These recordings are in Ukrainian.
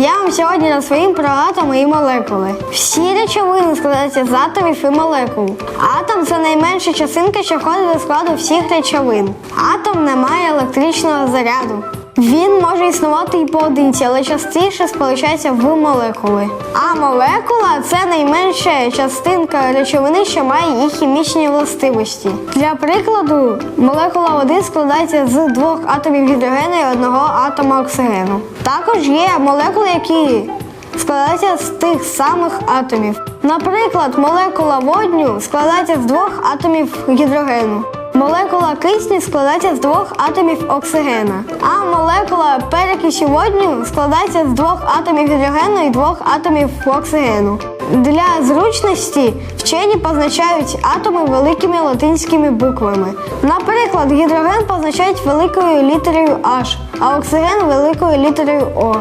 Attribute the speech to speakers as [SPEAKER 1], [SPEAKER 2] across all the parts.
[SPEAKER 1] Я вам сьогодні розповім про атоми і молекули. Всі речовини складаються з атомів і молекул. Атом це найменша частинка, що входить до складу всіх речовин. Атом не має електричного заряду. Він може існувати і поодинці, але частіше сполучається в молекули. А молекула це найменша частинка речовини, що має їх хімічні властивості. Для прикладу, молекула води складається з двох атомів гідрогену і одного атома оксигену. Також є молекули, які складаються з тих самих атомів. Наприклад, молекула водню складається з двох атомів гідрогену. Молекула кисню складається з двох атомів оксигена, а молекула перекисі водню складається з двох атомів гідрогену і двох атомів оксигену. Для зручності вчені позначають атоми великими латинськими буквами. Наприклад, гідроген позначають великою літерою H, а оксиген великою літерою O.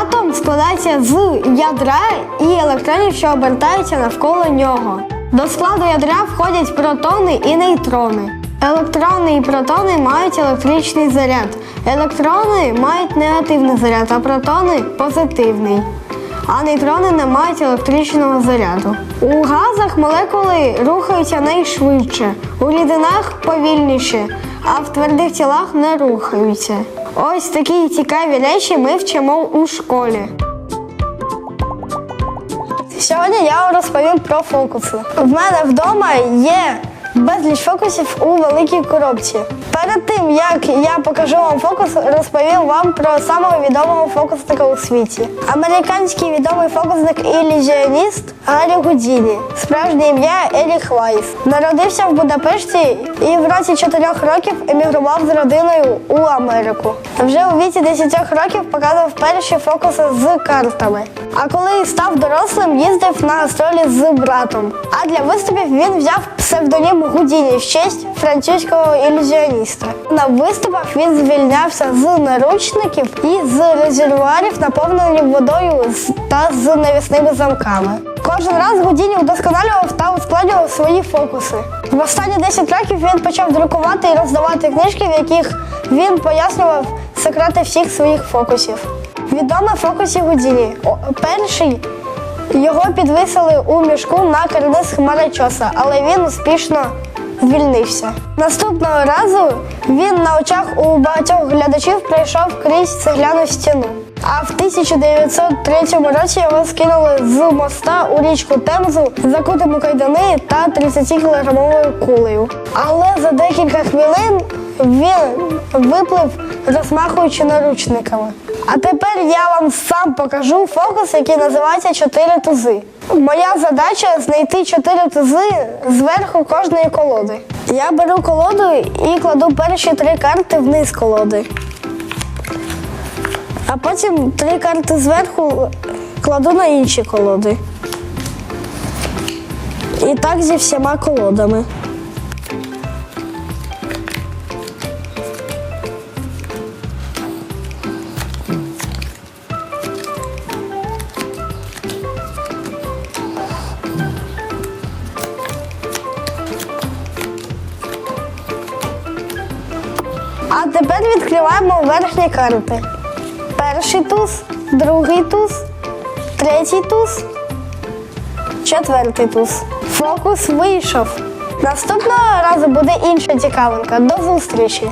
[SPEAKER 1] Атом складається з ядра і електронів, що обертаються навколо нього. До складу ядра входять протони і нейтрони. Електрони і протони мають електричний заряд. Електрони мають негативний заряд, а протони позитивний. А нейтрони не мають електричного заряду. У газах молекули рухаються найшвидше, у рідинах повільніше, а в твердих тілах не рухаються. Ось такі цікаві речі ми вчимо у школі. Сьогодні я розповім про фокуси. В мене вдома є безліч фокусів у великій коробці. Перед тим як я покажу вам фокус, розповім вам про самого відомого фокусника у світі. Американський відомий фокусник і ілюзіоніст Гаррі Гудіні. Справжнє ім'я Еріх Вайс. Народився в Будапешті і в році 4 років емігрував з родиною у Америку. Вже у віці 10 років показував перші фокуси з картами. А коли став дорослим, їздив на гастролі з братом. А для виступів він взяв псевдонім Гудіні в честь французького ілюзіоніста. На виступах він звільнявся з наручників і з резервуарів, наповнених водою та з навісними замками. Кожен раз Гудіні удосконалював та ускладнював свої фокуси. В останні 10 років він почав друкувати і роздавати книжки, в яких він пояснював секрети всіх своїх фокусів. Відомий фокусі Гудіні. Перший його підвисили у мішку на карниз хмарочоса, але він успішно звільнився. Наступного разу він на очах у багатьох глядачів пройшов крізь цегляну стіну. А в 1903 році його скинули з моста у річку Темзу, закутим у кайдани та 30-кілограмовою кулею. Але за декілька хвилин він виплив, розмахуючи наручниками. А тепер я вам сам покажу фокус, який називається чотири тузи. Моя задача знайти чотири тузи зверху кожної колоди. Я беру колоду і кладу перші три карти вниз колоди. А потім три карти зверху кладу на інші колоди. І так зі всіма колодами. А тепер відкриваємо верхні карти. Перший туз, другий туз, третій туз, четвертий туз. Фокус вийшов. Наступного разу буде інша цікавинка. До зустрічі!